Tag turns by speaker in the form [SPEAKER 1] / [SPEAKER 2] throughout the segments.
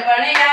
[SPEAKER 1] ਬਣਿਆ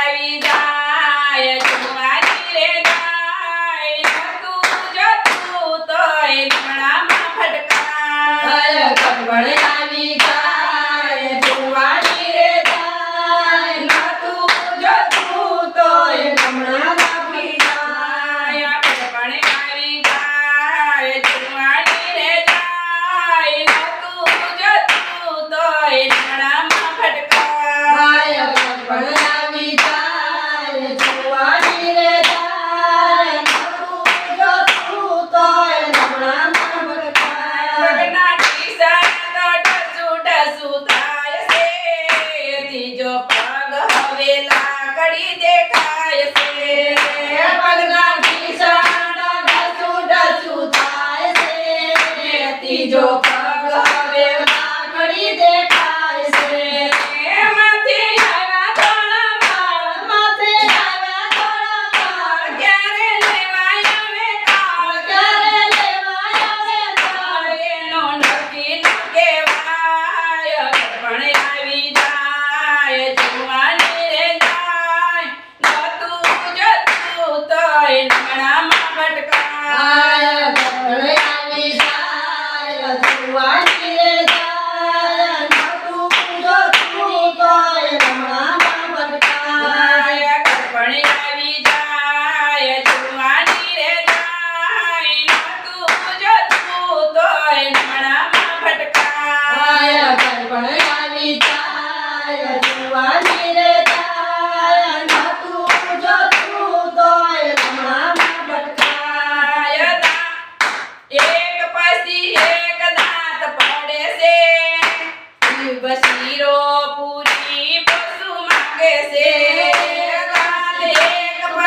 [SPEAKER 1] Vai,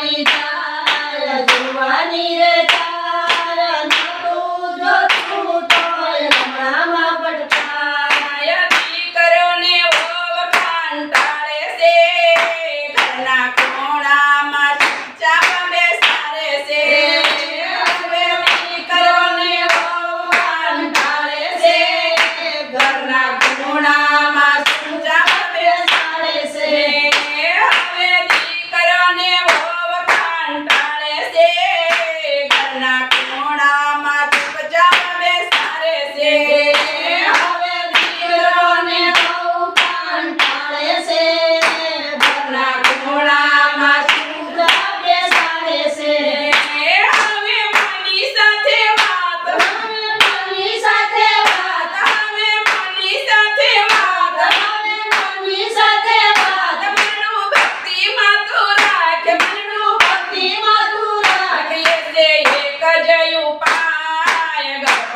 [SPEAKER 2] Happy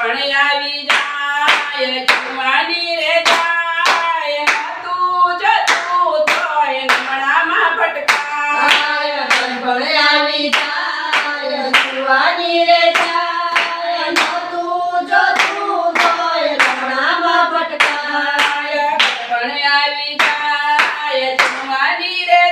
[SPEAKER 2] આવી જાય ચુમાની રે જાય
[SPEAKER 1] તું જતું તોય
[SPEAKER 2] નમણામાં ભટકાય. ભણે આવી
[SPEAKER 1] જાય ચુવાની રે જાય
[SPEAKER 2] તું
[SPEAKER 1] જતું તોય નમણામાં ભટકાય.
[SPEAKER 2] ભણે આવી જાય ચુમાની રે